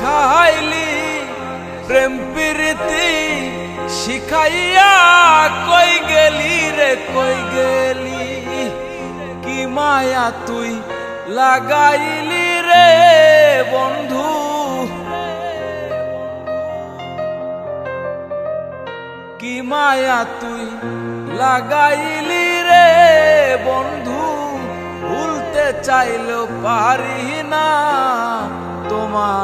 শিখাইলি প্রেম প্রীতি শিখাইয়া কই গেলি রে, কই গেলি? কি মায়া তুই লাগাইলি রে বন্ধু? কি মায়া তুই লাগাইলি রে বন্ধু? ভুলতে চাইলেও পারি না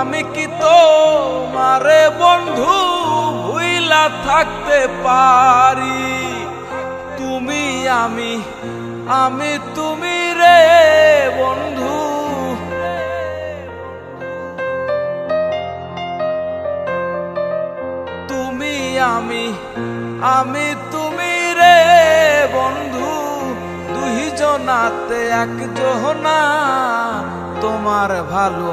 আমি কি তো মারে বন্ধু ভুইলা থাকতে পারি? তুমি আমি আমি তুমি রে বন্ধু। তুমি আমি আমি তুমি রে বন্ধু। দুই জনাতে এক জনা তোমার ভালো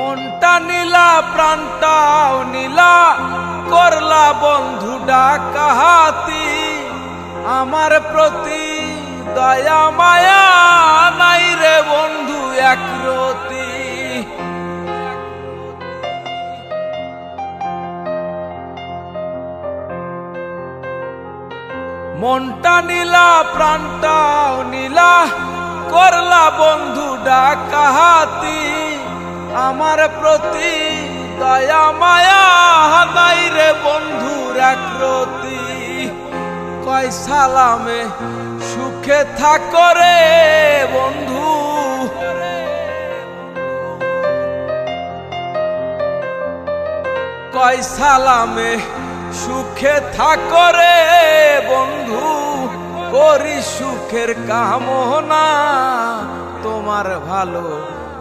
মনটা নীলা, প্রাণটাও নীলা, করলা বন্ধু ডাকাহাতি আমার প্রতি দয়া, মায়া নাই রে বন্ধু, এক রতি। মনটা নীলা, প্রাণটাও নীলা, করলা বন্ধু ডাকাহাতি আমার প্রতি দয়া মায়া নাই রে বন্ধুর একরতি কয় সালামে সুখে থাকো রে বন্ধু। কয় সালামে সুখে থাকো রে বন্ধু, করি সুখের কামনা। তোমার ভালো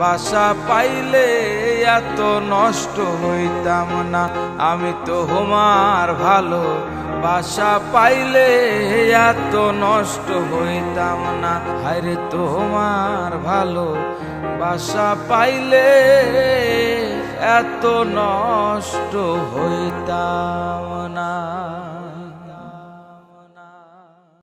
বাসা পাইলে এত নষ্ট হইতাম না। আমি তো হোমার ভালো বাসা পাইলে এত নষ্ট হইতাম না। হায়রে তোমার ভালো বাসা পাইলে এত নষ্ট হইতাম না।